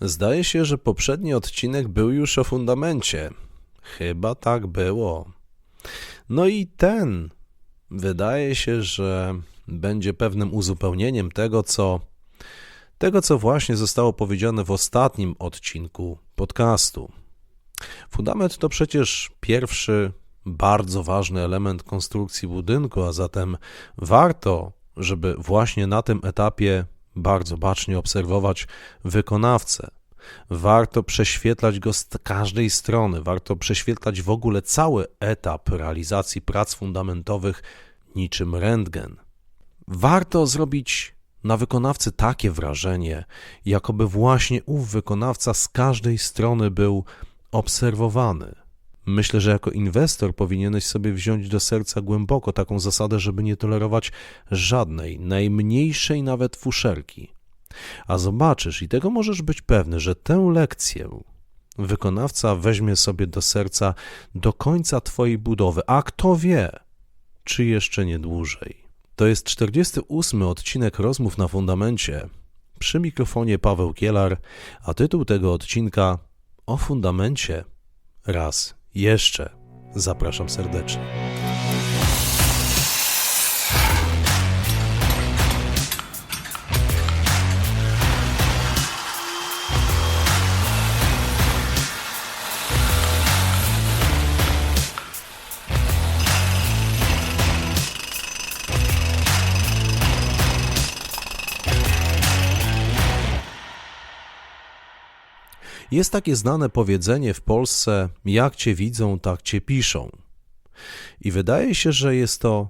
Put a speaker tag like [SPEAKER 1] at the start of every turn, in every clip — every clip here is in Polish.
[SPEAKER 1] Zdaje się, że poprzedni odcinek był już o fundamencie. Chyba tak było. No i ten wydaje się, że będzie pewnym uzupełnieniem tego, co tego, co właśnie zostało powiedziane w ostatnim odcinku podcastu. Fundament to przecież pierwszy bardzo ważny element konstrukcji budynku, a zatem warto, żeby właśnie na tym etapie bardzo bacznie obserwować wykonawcę. Warto prześwietlać go z każdej strony, warto prześwietlać w ogóle cały etap realizacji prac fundamentowych niczym rentgen. Warto zrobić na wykonawcy takie wrażenie, jakoby właśnie ów wykonawca z każdej strony był obserwowany. Myślę, że jako inwestor powinieneś sobie wziąć do serca głęboko taką zasadę, żeby nie tolerować żadnej, najmniejszej nawet fuszerki. A zobaczysz, i tego możesz być pewny, że tę lekcję wykonawca weźmie sobie do serca do końca Twojej budowy, a kto wie, czy jeszcze nie dłużej. To jest 48 odcinek rozmów na fundamencie. Przy mikrofonie Paweł Kielar, a tytuł tego odcinka o fundamencie raz jeszcze. Zapraszam serdecznie. Jest takie znane powiedzenie w Polsce: jak cię widzą, tak cię piszą. I wydaje się, że jest to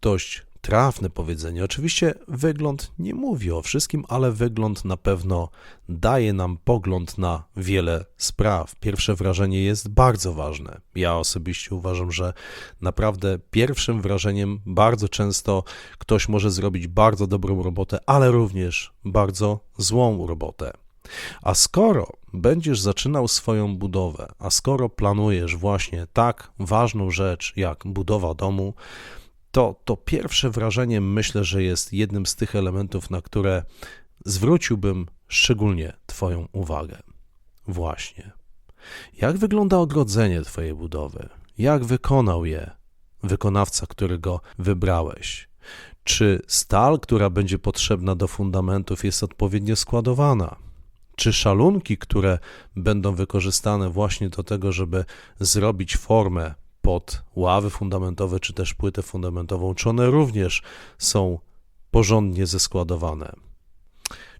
[SPEAKER 1] dość trafne powiedzenie. Oczywiście wygląd nie mówi o wszystkim, ale wygląd na pewno daje nam pogląd na wiele spraw. Pierwsze wrażenie jest bardzo ważne. Ja osobiście uważam, że naprawdę pierwszym wrażeniem bardzo często ktoś może zrobić bardzo dobrą robotę, ale również bardzo złą robotę. A skoro będziesz zaczynał swoją budowę, a skoro planujesz właśnie tak ważną rzecz jak budowa domu, to to pierwsze wrażenie myślę, że jest jednym z tych elementów, na które zwróciłbym szczególnie Twoją uwagę. Właśnie. Jak wygląda ogrodzenie Twojej budowy? Jak wykonał je wykonawca, którego wybrałeś? Czy stal, która będzie potrzebna do fundamentów, jest odpowiednio składowana? Czy szalunki, które będą wykorzystane właśnie do tego, żeby zrobić formę pod ławy fundamentowe, czy też płytę fundamentową, czy one również są porządnie zeskładowane?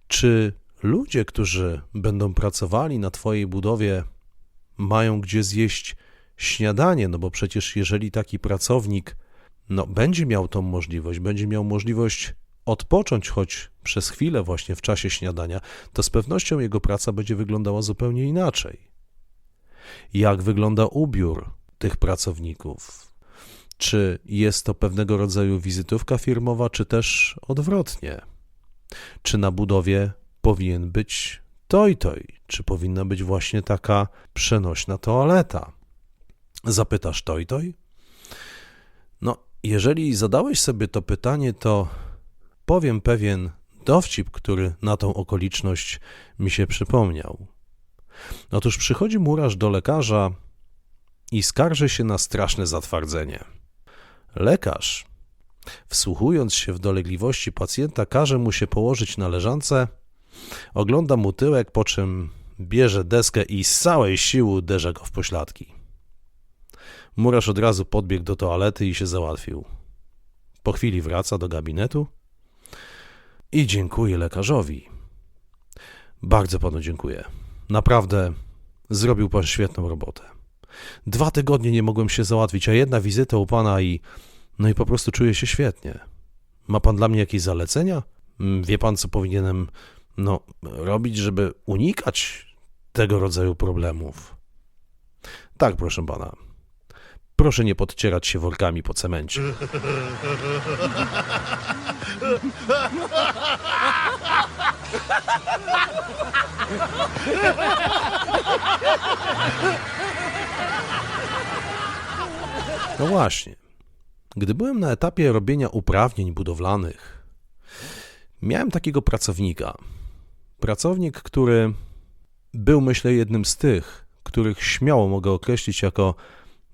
[SPEAKER 1] Czy ludzie, którzy będą pracowali na Twojej budowie, mają gdzie zjeść śniadanie? No bo przecież, jeżeli taki pracownik no, będzie miał tą możliwość, będzie miał możliwość odpocząć choć przez chwilę właśnie w czasie śniadania, to z pewnością jego praca będzie wyglądała zupełnie inaczej. Jak wygląda ubiór tych pracowników? Czy jest to pewnego rodzaju wizytówka firmowa, czy też odwrotnie? Czy na budowie powinien być toj-toj? Czy powinna być właśnie taka przenośna toaleta? Zapytasz toj-toj? No, jeżeli zadałeś sobie to pytanie, to powiem pewien dowcip, który na tą okoliczność mi się przypomniał. Otóż przychodzi murarz do lekarza i skarży się na straszne zatwardzenie. Lekarz, wsłuchując się w dolegliwości pacjenta, każe mu się położyć na leżance, ogląda mu tyłek, po czym bierze deskę i z całej siły uderza go w pośladki. Murarz od razu podbiegł do toalety i się załatwił. Po chwili wraca do gabinetu i dziękuję lekarzowi. Bardzo panu dziękuję. Naprawdę zrobił pan świetną robotę. Dwa tygodnie nie mogłem się załatwić, a jedna wizyta u pana i. No i po prostu czuję się świetnie. Ma pan dla mnie jakieś zalecenia? Mm, wie pan, co powinienem no, robić, żeby unikać tego rodzaju problemów? Tak, proszę pana. Proszę nie podcierać się workami po cemencie. No właśnie. Gdy byłem na etapie robienia uprawnień budowlanych, miałem takiego pracownika. Pracownik, który był, myślę, jednym z tych, których śmiało mogę określić jako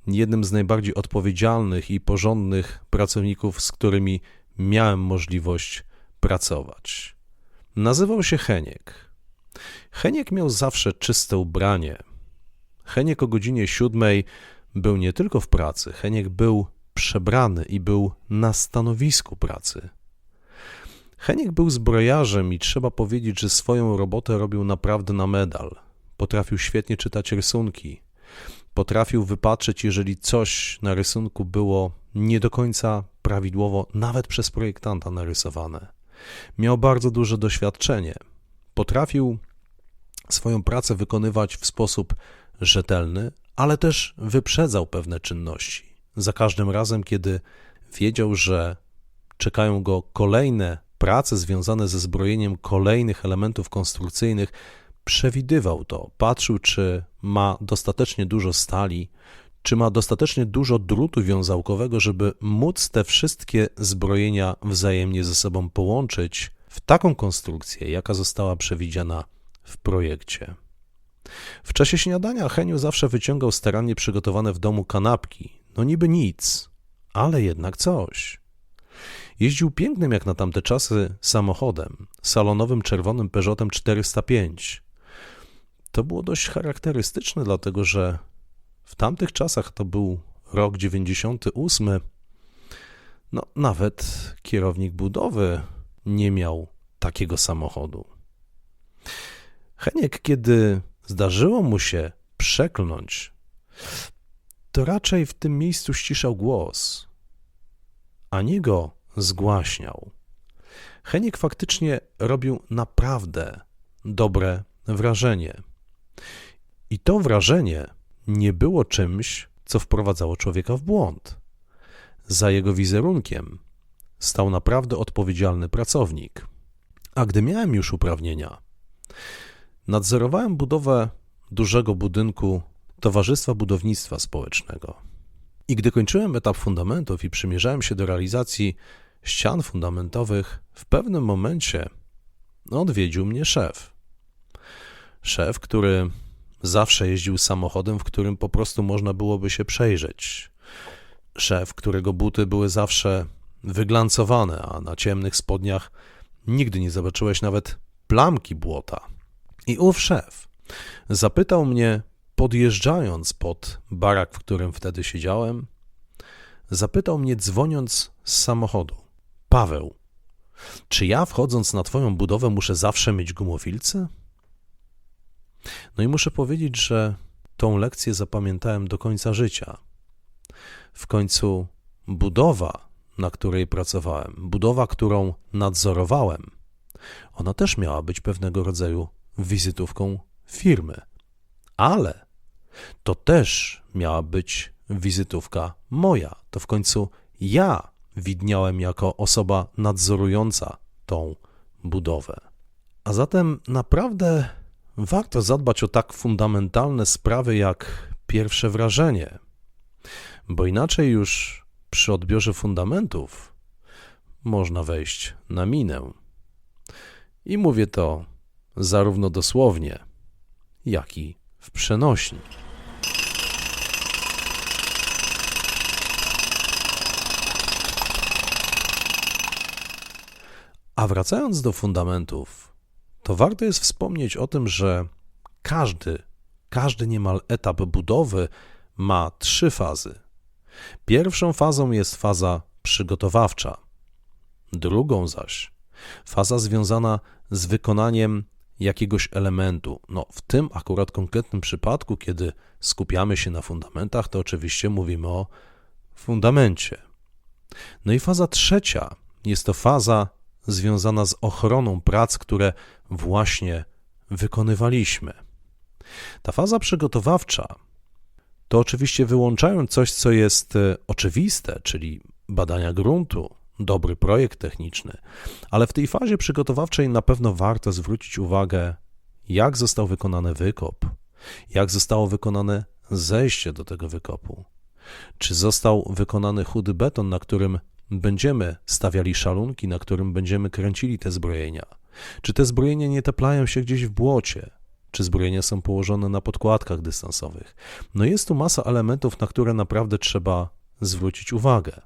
[SPEAKER 1] jednym z najbardziej odpowiedzialnych i porządnych pracowników, z którymi miałem możliwość pracować. Nazywał się Heniek. Heniek miał zawsze czyste ubranie. Heniek o godzinie siódmej był nie tylko w pracy, Heniek był przebrany i był na stanowisku pracy. Heniek był zbrojarzem i trzeba powiedzieć, że swoją robotę robił naprawdę na medal. Potrafił świetnie czytać rysunki. Potrafił wypatrzeć, jeżeli coś na rysunku było nie do końca prawidłowo, nawet przez projektanta narysowane. Miał bardzo duże doświadczenie. Potrafił swoją pracę wykonywać w sposób rzetelny, ale też wyprzedzał pewne czynności. Za każdym razem, kiedy wiedział, że czekają go kolejne prace związane ze zbrojeniem kolejnych elementów konstrukcyjnych, przewidywał to, patrzył, czy ma dostatecznie dużo stali, czy ma dostatecznie dużo drutu wiązałkowego, żeby móc te wszystkie zbrojenia wzajemnie ze sobą połączyć w taką konstrukcję, jaka została przewidziana w projekcie. W czasie śniadania Heniu zawsze wyciągał starannie przygotowane w domu kanapki. No niby nic, ale jednak coś. Jeździł pięknym jak na tamte czasy samochodem, salonowym czerwonym Peugeotem 405. To było dość charakterystyczne, dlatego że w tamtych czasach to był rok 98. No, nawet kierownik budowy nie miał takiego samochodu. Heniek, kiedy zdarzyło mu się przekląć, to raczej w tym miejscu ściszał głos, a nie go zgłaśniał. Heniek faktycznie robił naprawdę dobre wrażenie. I to wrażenie nie było czymś, co wprowadzało człowieka w błąd. Za jego wizerunkiem stał naprawdę odpowiedzialny pracownik. A gdy miałem już uprawnienia, nadzorowałem budowę dużego budynku Towarzystwa Budownictwa Społecznego. I gdy kończyłem etap fundamentów i przymierzałem się do realizacji ścian fundamentowych, w pewnym momencie odwiedził mnie szef. Szef, który zawsze jeździł samochodem, w którym po prostu można byłoby się przejrzeć. Szef, którego buty były zawsze wyglancowane, a na ciemnych spodniach nigdy nie zobaczyłeś nawet plamki błota. I ów szef zapytał mnie, podjeżdżając pod barak, w którym wtedy siedziałem, zapytał mnie, dzwoniąc z samochodu: Paweł, czy ja wchodząc na Twoją budowę muszę zawsze mieć gumowilce? No i muszę powiedzieć, że tą lekcję zapamiętałem do końca życia. W końcu budowa, na której pracowałem, budowa, którą nadzorowałem, ona też miała być pewnego rodzaju wizytówką firmy. Ale to też miała być wizytówka moja. To w końcu ja widniałem jako osoba nadzorująca tą budowę. A zatem naprawdę warto zadbać o tak fundamentalne sprawy jak pierwsze wrażenie, bo inaczej już przy odbiorze fundamentów można wejść na minę. I mówię to zarówno dosłownie, jak i w przenośni. A wracając do fundamentów, to warto jest wspomnieć o tym, że każdy, każdy niemal etap budowy ma trzy fazy. Pierwszą fazą jest faza przygotowawcza, drugą zaś faza związana z wykonaniem jakiegoś elementu. No, w tym akurat konkretnym przypadku, kiedy skupiamy się na fundamentach, to oczywiście mówimy o fundamencie. No i faza trzecia jest to faza związana z ochroną prac, które właśnie wykonywaliśmy. Ta faza przygotowawcza to oczywiście wyłączając coś, co jest e, oczywiste, czyli badania gruntu, dobry projekt techniczny, ale w tej fazie przygotowawczej na pewno warto zwrócić uwagę, jak został wykonany wykop, jak zostało wykonane zejście do tego wykopu, czy został wykonany chudy beton, na którym będziemy stawiali szalunki, na którym będziemy kręcili te zbrojenia, czy te zbrojenia nie teplają się gdzieś w błocie, czy zbrojenia są położone na podkładkach dystansowych. No jest tu masa elementów, na które naprawdę trzeba zwrócić uwagę.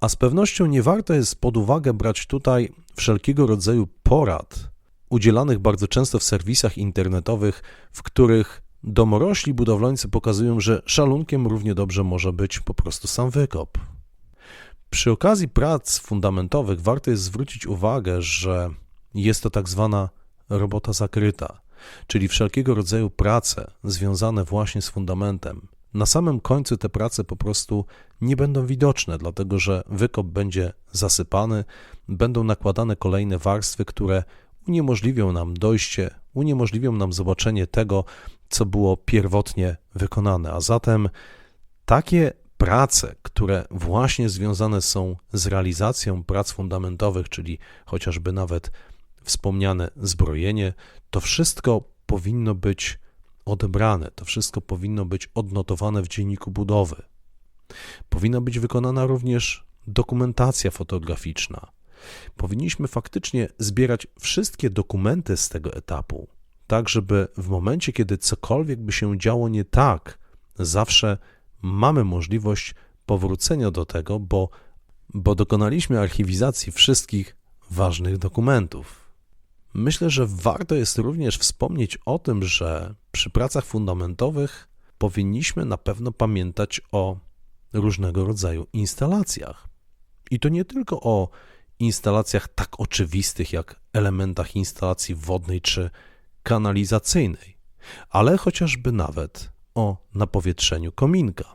[SPEAKER 1] A z pewnością nie warto jest pod uwagę brać tutaj wszelkiego rodzaju porad, udzielanych bardzo często w serwisach internetowych, w których domorośli budowlańcy pokazują, że szalunkiem równie dobrze może być po prostu sam wykop. Przy okazji prac fundamentowych warto jest zwrócić uwagę, że jest to tak zwana robota zakryta, czyli wszelkiego rodzaju prace związane właśnie z fundamentem. Na samym końcu te prace po prostu nie będą widoczne, dlatego że wykop będzie zasypany, będą nakładane kolejne warstwy, które uniemożliwią nam dojście, uniemożliwią nam zobaczenie tego, co było pierwotnie wykonane. A zatem takie prace, które właśnie związane są z realizacją prac fundamentowych, czyli chociażby nawet wspomniane zbrojenie, to wszystko powinno być odebrane, to wszystko powinno być odnotowane w dzienniku budowy. Powinna być wykonana również dokumentacja fotograficzna. Powinniśmy faktycznie zbierać wszystkie dokumenty z tego etapu, tak żeby w momencie, kiedy cokolwiek by się działo nie tak, zawsze mamy możliwość powrócenia do tego, bo, bo dokonaliśmy archiwizacji wszystkich ważnych dokumentów. Myślę, że warto jest również wspomnieć o tym, że przy pracach fundamentowych powinniśmy na pewno pamiętać o różnego rodzaju instalacjach. I to nie tylko o instalacjach tak oczywistych jak elementach instalacji wodnej czy kanalizacyjnej, ale chociażby nawet o napowietrzeniu kominka.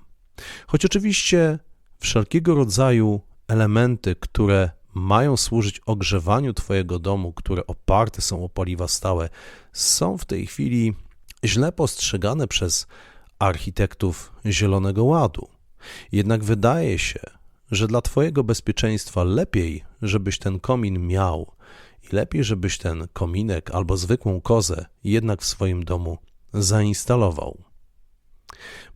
[SPEAKER 1] Choć oczywiście wszelkiego rodzaju elementy, które mają służyć ogrzewaniu Twojego domu, które oparte są o paliwa stałe, są w tej chwili źle postrzegane przez architektów Zielonego Ładu. Jednak wydaje się, że dla Twojego bezpieczeństwa lepiej, żebyś ten komin miał i lepiej, żebyś ten kominek albo zwykłą kozę jednak w swoim domu zainstalował.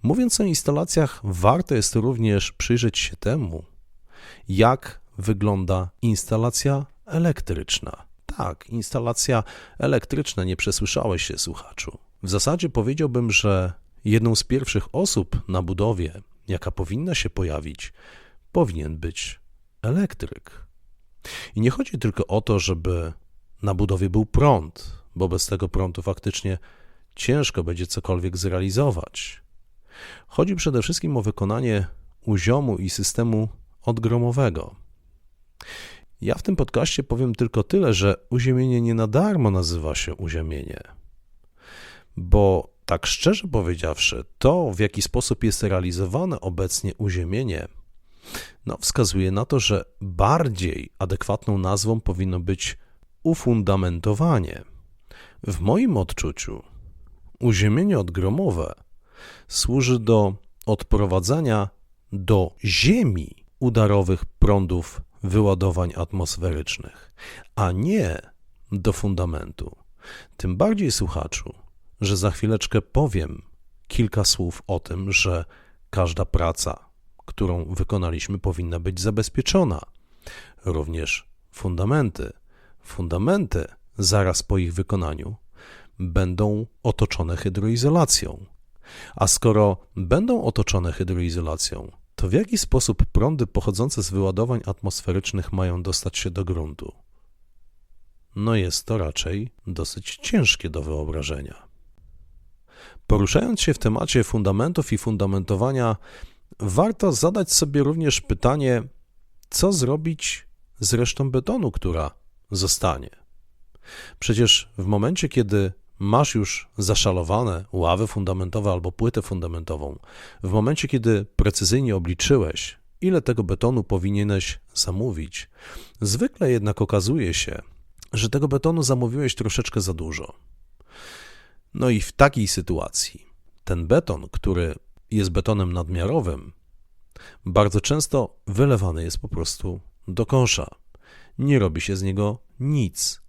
[SPEAKER 1] Mówiąc o instalacjach, warto jest również przyjrzeć się temu, jak wygląda instalacja elektryczna. Tak, instalacja elektryczna, nie przesłyszałeś się, słuchaczu. W zasadzie powiedziałbym, że jedną z pierwszych osób na budowie, jaka powinna się pojawić, powinien być elektryk. I nie chodzi tylko o to, żeby na budowie był prąd, bo bez tego prądu faktycznie ciężko będzie cokolwiek zrealizować. Chodzi przede wszystkim o wykonanie uziomu i systemu odgromowego. Ja w tym podcaście powiem tylko tyle, że uziemienie nie na darmo nazywa się uziemienie. Bo tak szczerze powiedziawszy, to w jaki sposób jest realizowane obecnie uziemienie, no, wskazuje na to, że bardziej adekwatną nazwą powinno być ufundamentowanie. W moim odczuciu uziemienie odgromowe służy do odprowadzania do Ziemi udarowych prądów wyładowań atmosferycznych, a nie do fundamentu. Tym bardziej, słuchaczu, że za chwileczkę powiem kilka słów o tym, że każda praca, którą wykonaliśmy, powinna być zabezpieczona. Również fundamenty. Fundamenty zaraz po ich wykonaniu będą otoczone hydroizolacją. A skoro będą otoczone hydroizolacją, to w jaki sposób prądy pochodzące z wyładowań atmosferycznych mają dostać się do gruntu? No jest to raczej dosyć ciężkie do wyobrażenia. Poruszając się w temacie fundamentów i fundamentowania, warto zadać sobie również pytanie, co zrobić z resztą betonu, która zostanie. Przecież w momencie, kiedy masz już zaszalowane ławy fundamentowe albo płytę fundamentową, w momencie, kiedy precyzyjnie obliczyłeś, ile tego betonu powinieneś zamówić, zwykle jednak okazuje się, że tego betonu zamówiłeś troszeczkę za dużo. No i w takiej sytuacji ten beton, który jest betonem nadmiarowym, bardzo często wylewany jest po prostu do kosza. Nie robi się z niego nic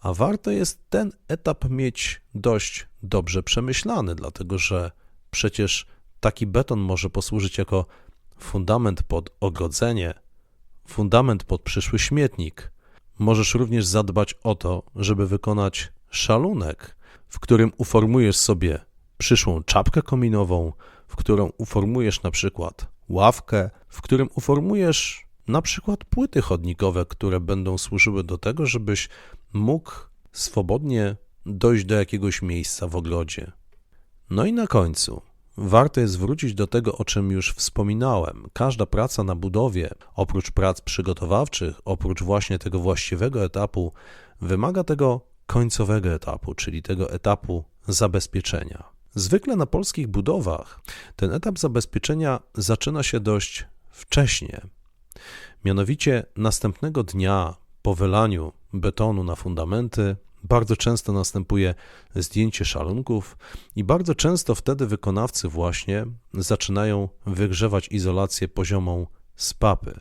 [SPEAKER 1] a warto jest ten etap mieć dość dobrze przemyślany, dlatego że przecież taki beton może posłużyć jako fundament pod ogrodzenie, fundament pod przyszły śmietnik. Możesz również zadbać o to, żeby wykonać szalunek, w którym uformujesz sobie przyszłą czapkę kominową, w którą uformujesz na przykład ławkę, w którym uformujesz na przykład płyty chodnikowe, które będą służyły do tego, żebyś mógł swobodnie dojść do jakiegoś miejsca w ogrodzie. No i na końcu warto jest wrócić do tego, o czym już wspominałem. Każda praca na budowie, oprócz prac przygotowawczych, oprócz właśnie tego właściwego etapu, wymaga tego końcowego etapu, czyli tego etapu zabezpieczenia. Zwykle na polskich budowach ten etap zabezpieczenia zaczyna się dość wcześnie. Mianowicie następnego dnia po wylaniu betonu na fundamenty bardzo często następuje zdjęcie szalunków i bardzo często wtedy wykonawcy właśnie zaczynają wygrzewać izolację poziomą z papy.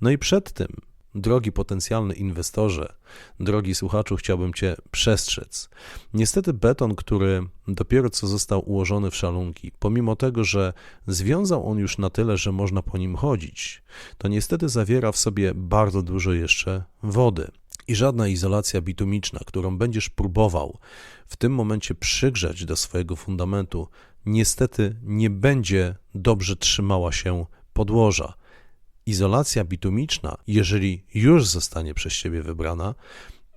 [SPEAKER 1] No i przed tym Drogi potencjalny inwestorze, drogi słuchaczu, chciałbym Cię przestrzec. Niestety beton, który dopiero co został ułożony w szalunki, pomimo tego, że związał on już na tyle, że można po nim chodzić, to niestety zawiera w sobie bardzo dużo jeszcze wody. I żadna izolacja bitumiczna, którą będziesz próbował w tym momencie przygrzać do swojego fundamentu, niestety nie będzie dobrze trzymała się podłoża izolacja bitumiczna, jeżeli już zostanie przez Ciebie wybrana,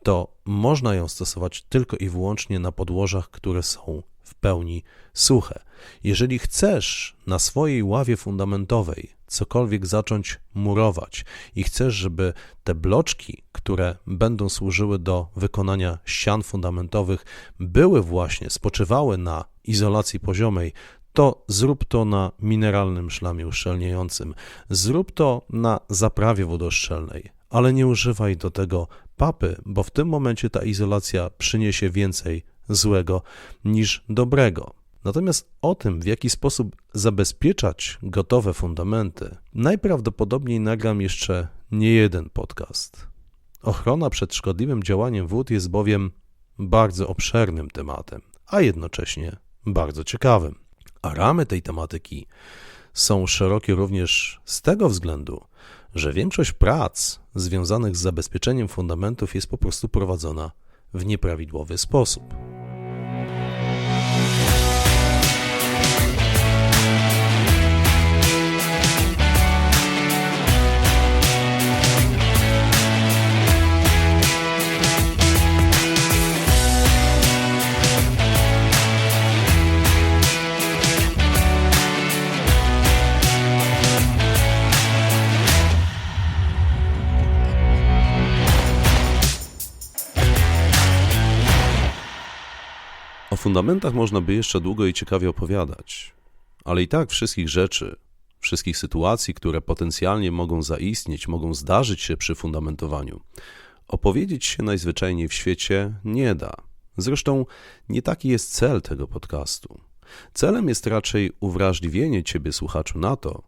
[SPEAKER 1] to można ją stosować tylko i wyłącznie na podłożach, które są w pełni suche. Jeżeli chcesz na swojej ławie fundamentowej cokolwiek zacząć murować i chcesz, żeby te bloczki, które będą służyły do wykonania ścian fundamentowych, były właśnie, spoczywały na izolacji poziomej, to zrób to na mineralnym szlamie uszczelniającym, zrób to na zaprawie wodoszczelnej, ale nie używaj do tego papy, bo w tym momencie ta izolacja przyniesie więcej złego niż dobrego. Natomiast o tym, w jaki sposób zabezpieczać gotowe fundamenty, najprawdopodobniej nagram jeszcze nie jeden podcast. Ochrona przed szkodliwym działaniem wód jest bowiem bardzo obszernym tematem, a jednocześnie bardzo ciekawym. A ramy tej tematyki są szerokie również z tego względu, że większość prac związanych z zabezpieczeniem fundamentów jest po prostu prowadzona w nieprawidłowy sposób. Fundamentach można by jeszcze długo i ciekawie opowiadać, ale i tak wszystkich rzeczy, wszystkich sytuacji, które potencjalnie mogą zaistnieć, mogą zdarzyć się przy fundamentowaniu, opowiedzieć się najzwyczajniej w świecie nie da. Zresztą nie taki jest cel tego podcastu. Celem jest raczej uwrażliwienie ciebie, słuchaczu, na to,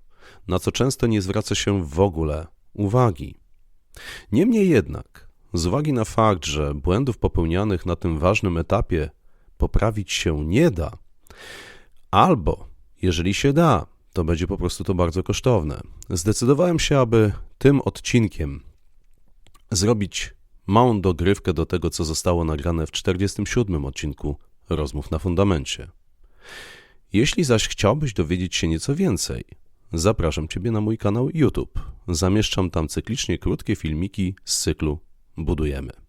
[SPEAKER 1] na co często nie zwraca się w ogóle uwagi. Niemniej jednak, z uwagi na fakt, że błędów popełnianych na tym ważnym etapie poprawić się nie da, albo jeżeli się da, to będzie po prostu to bardzo kosztowne. Zdecydowałem się, aby tym odcinkiem zrobić małą dogrywkę do tego, co zostało nagrane w 47 odcinku Rozmów na Fundamencie. Jeśli zaś chciałbyś dowiedzieć się nieco więcej, zapraszam Ciebie na mój kanał YouTube. Zamieszczam tam cyklicznie krótkie filmiki z cyklu Budujemy.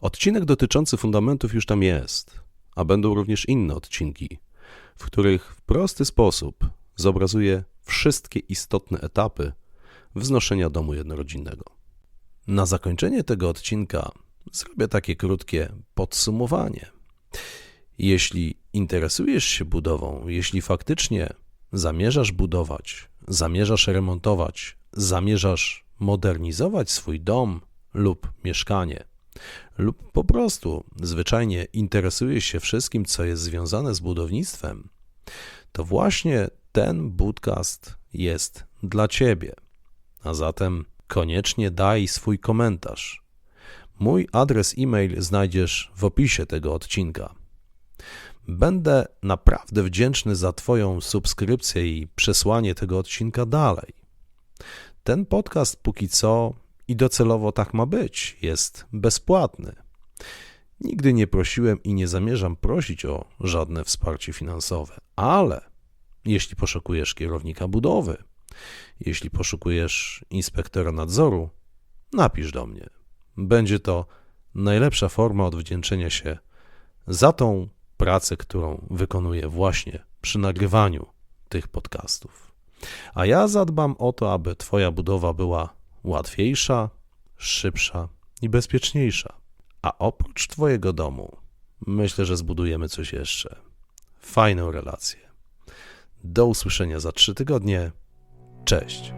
[SPEAKER 1] Odcinek dotyczący fundamentów już tam jest, a będą również inne odcinki, w których w prosty sposób zobrazuję wszystkie istotne etapy wznoszenia domu jednorodzinnego. Na zakończenie tego odcinka zrobię takie krótkie podsumowanie. Jeśli interesujesz się budową, jeśli faktycznie zamierzasz budować, zamierzasz remontować, zamierzasz modernizować swój dom lub mieszkanie, lub po prostu zwyczajnie interesujesz się wszystkim, co jest związane z budownictwem, to właśnie ten podcast jest dla Ciebie. A zatem koniecznie daj swój komentarz. Mój adres e-mail znajdziesz w opisie tego odcinka. Będę naprawdę wdzięczny za Twoją subskrypcję i przesłanie tego odcinka dalej. Ten podcast póki co i docelowo tak ma być, jest bezpłatny. Nigdy nie prosiłem i nie zamierzam prosić o żadne wsparcie finansowe, ale jeśli poszukujesz kierownika budowy, jeśli poszukujesz inspektora nadzoru, napisz do mnie. Będzie to najlepsza forma odwdzięczenia się za tą pracę, którą wykonuję właśnie przy nagrywaniu tych podcastów. A ja zadbam o to, aby Twoja budowa była łatwiejsza, szybsza i bezpieczniejsza. A oprócz Twojego domu, myślę, że zbudujemy coś jeszcze. Fajną relację. Do usłyszenia za trzy tygodnie. Cześć.